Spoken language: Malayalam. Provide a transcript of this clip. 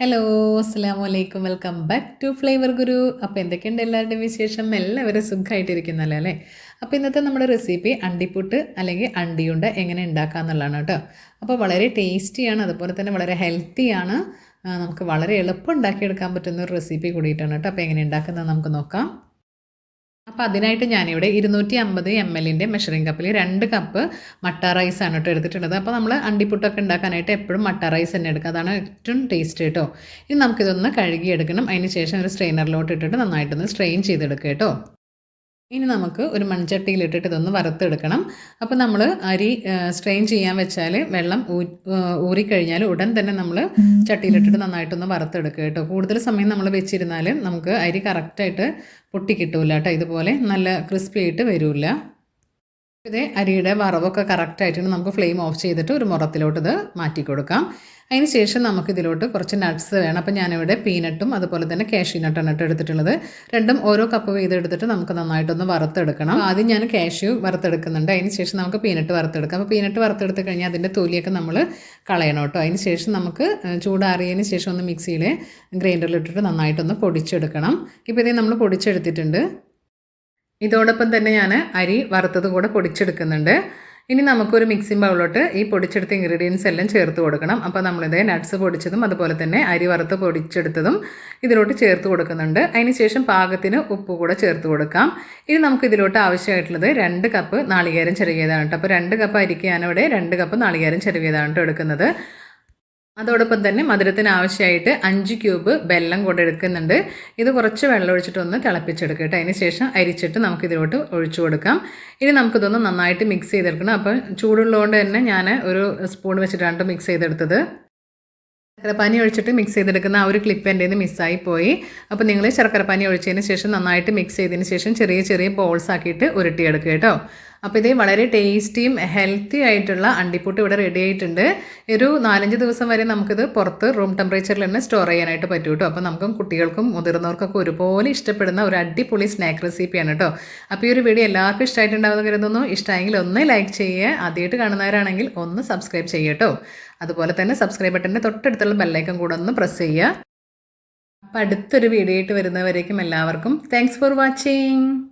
ഹലോ അസ്സാം വലൈക്കും welcome back to Flavour Guru അപ്പോൾ എന്തൊക്കെയുണ്ട് എല്ലാവരുടെയും വിശേഷം? എല്ലാവരും സുഖമായിട്ടിരിക്കുന്നല്ലോ അല്ലേ? അപ്പോൾ ഇന്നത്തെ നമ്മുടെ റെസിപ്പി അണ്ടിപ്പുട്ട് അല്ലെങ്കിൽ അണ്ടിയുണ്ട എങ്ങനെ ഉണ്ടാക്കുക എന്നുള്ളതാണ് കേട്ടോ. അപ്പോൾ വളരെ ടേസ്റ്റിയാണ് അതുപോലെ തന്നെ വളരെ ഹെൽത്തിയാണ് നമുക്ക് വളരെ എളുപ്പം ഉണ്ടാക്കിയെടുക്കാൻ പറ്റുന്ന ഒരു റെസിപ്പി കൂടിയിട്ടാണ് കേട്ടോ. അപ്പോൾ എങ്ങനെ ഉണ്ടാക്കുന്നത് നമുക്ക് നോക്കാം. അപ്പോൾ അതിനായിട്ട് ഞാനിവിടെ ഇരുന്നൂറ്റി അമ്പത് എം എല്ലിന്റെ മെഷറിംഗ് കപ്പിൽ രണ്ട് കപ്പ് മട്ട റൈസ് ആണ് കേട്ടോ എടുത്തിട്ടുള്ളത്. അപ്പോൾ നമ്മൾ അണ്ടിപ്പുട്ടൊക്കെ ഉണ്ടാക്കാനായിട്ട് എപ്പോഴും മട്ട റൈസ് തന്നെ എടുക്കുക. അതാണ് ഏറ്റവും ടേസ്റ്റ് കേട്ടോ. ഇനി നമുക്കിതൊന്ന് കഴുകിയെടുക്കണം. അതിന് ശേഷം ഒരു സ്ട്രെയിനറിലോട്ട് ഇട്ടിട്ട് നന്നായിട്ടൊന്ന് സ്ട്രെയിൻ ചെയ്തെടുക്കുക കേട്ടോ. ഇനി നമുക്ക് ഒരു മൺചട്ടിയിലിട്ടിട്ട് ഇതൊന്ന് വറുത്തെടുക്കണം. അപ്പോൾ നമ്മൾ അരി സ്ട്രെയിൻ ചെയ്യാൻ വെച്ചാൽ വെള്ളം ഊറിക്കഴിഞ്ഞാൽ ഉടൻ തന്നെ നമ്മൾ ചട്ടിയിലിട്ടിട്ട് നന്നായിട്ടൊന്ന് വറുത്തെടുക്കുക കേട്ടോ. കൂടുതൽ സമയം നമ്മൾ വെച്ചിരുന്നാൽ നമുക്ക് അരി കറക്റ്റായിട്ട് പൊട്ടിക്കിട്ടില്ല കിട്ടൂല കേട്ടോ. ഇതുപോലെ നല്ല ക്രിസ്പി ആയിട്ട് വരില്ല ഇതേ അരിയുടെ വറവൊക്കെ കറക്റ്റായിട്ടാണ് നമുക്ക് ഫ്ലെയിം ഓഫ് ചെയ്തിട്ട് ഒരു മുറത്തിലോട്ട് ഇത് മാറ്റി കൊടുക്കാം. അതിന് ശേഷം നമുക്ക് ഇതിലോട്ട് കുറച്ച് നട്ട്സ് വേണം. അപ്പോൾ ഞാനിവിടെ പീനട്ടും അതുപോലെ തന്നെ കാഷ്യൂ നട്ടാണ് കേട്ടോ എടുത്തിട്ടുള്ളത്. രണ്ടും ഓരോ കപ്പ് വീതം എടുത്തിട്ട് നമുക്ക് നന്നായിട്ടൊന്ന് വറുത്തെടുക്കണം. ആദ്യം ഞാൻ കാഷ്യൂ വറുത്തെടുക്കുന്നുണ്ട്. അതിന് ശേഷം നമുക്ക് പീനട്ട് വറുത്തെടുക്കാം. അപ്പോൾ പീനട്ട് വറുത്തെടുത്ത് കഴിഞ്ഞാൽ അതിന്റെ തൊലിയൊക്കെ നമ്മൾ കളയണം കേട്ടോ. അതിന് ശേഷം നമുക്ക് ചൂടാറിയതിന് ശേഷം ഒന്ന് മിക്സിയിൽ ഗ്രൈൻഡറിലിട്ടിട്ട് നന്നായിട്ടൊന്ന് പൊടിച്ചെടുക്കണം. ഇപ്പോൾ ഇതേ നമ്മൾ പൊടിച്ചെടുത്തിട്ടുണ്ട്. ഇതോടൊപ്പം തന്നെ ഞാൻ അരി വറുത്തത് കൂടെ പൊടിച്ചെടുക്കുന്നുണ്ട്. ഇനി നമുക്കൊരു മിക്സിംഗ് ബൗളിലോട്ട് ഈ പൊടിച്ചെടുത്ത ഇൻഗ്രീഡിയൻസ് എല്ലാം ചേർത്ത് കൊടുക്കണം. അപ്പോൾ നമ്മളിത് നട്ട്സ് പൊടിച്ചതും അതുപോലെ തന്നെ അരി വറുത്ത് പൊടിച്ചെടുത്തതും ഇതിലോട്ട് ചേർത്ത് കൊടുക്കുന്നുണ്ട്. അതിന് ശേഷം പാകത്തിന് ഉപ്പ് കൂടെ ചേർത്ത് കൊടുക്കാം. ഇനി നമുക്ക് ഇതിലോട്ട് ആവശ്യമായിട്ടുള്ളത് രണ്ട് കപ്പ് നാളികേരം ചെറുകിയതാണ് കേട്ടോ. അപ്പോൾ രണ്ട് കപ്പ് അരിക്ക് ഞാനിവിടെ രണ്ട് കപ്പ് നാളികേരം ചെറുകിയതാണ് കേട്ടോ എടുക്കുന്നത്. അതോടൊപ്പം തന്നെ മധുരത്തിന് ആവശ്യമായിട്ട് അഞ്ച് ക്യൂബ് വെല്ലം കൂടെ എടുക്കുന്നുണ്ട് ഇത് കുറച്ച് വെള്ളം ഒഴിച്ചിട്ട് ഒന്ന് തിളപ്പിച്ചെടുക്കുക കേട്ടോ. അതിന് ശേഷം അരിച്ചിട്ട് നമുക്ക് ഇതിലോട്ട് ഒഴിച്ചു കൊടുക്കാം. ഇനി നമുക്കിതൊന്ന് നന്നായിട്ട് മിക്സ് ചെയ്തെടുക്കണം. അപ്പോൾ ചൂടുള്ളതുകൊണ്ട് തന്നെ ഞാൻ ഒരു സ്പൂൺ വെച്ചിട്ടാണ് മിക്സ് ചെയ്തെടുത്തത്. ശർക്കരപ്പാനി ഒഴിച്ചിട്ട് മിക്സ് ചെയ്തെടുക്കുന്ന ആ ഒരു ക്ലിപ്പ് എന്റെ മിസ്സായി പോയി. അപ്പോൾ നിങ്ങൾ ശർക്കരപ്പാനി ഒഴിച്ചതിന് ശേഷം നന്നായിട്ട് മിക്സ് ചെയ്തതിന് ശേഷം ചെറിയ ചെറിയ ബോൾസ് ആക്കിയിട്ട് ഉരുട്ടിയെടുക്കുക കേട്ടോ. അപ്പോൾ ഇതേ വളരെ ടേസ്റ്റിയും ഹെൽത്തി ആയിട്ടുള്ള അണ്ടിപ്പൂട്ട് ഇവിടെ റെഡി ആയിട്ടുണ്ട്. ഒരു നാലഞ്ച് ദിവസം വരെ നമുക്കിത് പുറത്ത് റൂം ടെമ്പറേച്ചറിൽ തന്നെ സ്റ്റോർ ചെയ്യാനായിട്ട് പറ്റും കേട്ടോ അപ്പോൾ നമുക്കും കുട്ടികൾക്കും മുതിർന്നവർക്കൊക്കെ ഒരുപോലെ ഇഷ്ടപ്പെടുന്ന ഒരു അടിപൊളി സ്നാക്ക് റെസിപ്പിയാണ് കേട്ടോ അപ്പോൾ ഈ ഒരു വീഡിയോ എല്ലാവർക്കും ഇഷ്ടമായിട്ടുണ്ടാവുമെന്ന് കരുതുന്നു. ഇഷ്ടമെങ്കിൽ ഒന്ന് ലൈക്ക് ചെയ്യുക. ആദ്യമായിട്ട് കാണുന്നവരാണെങ്കിൽ ഒന്ന് സബ്സ്ക്രൈബ് ചെയ്യുക കേട്ടോ അതുപോലെ തന്നെ സബ്സ്ക്രൈബ് ബട്ടന്റെ തൊട്ടടുത്തുള്ള ബെല്ലൈക്കൻ കൂടെ ഒന്ന് പ്രസ് ചെയ്യുക. അപ്പോൾ അടുത്തൊരു വീഡിയോ ആയിട്ട് വരുന്നവരേക്കും എല്ലാവർക്കും താങ്ക്സ് ഫോർ വാച്ചിങ്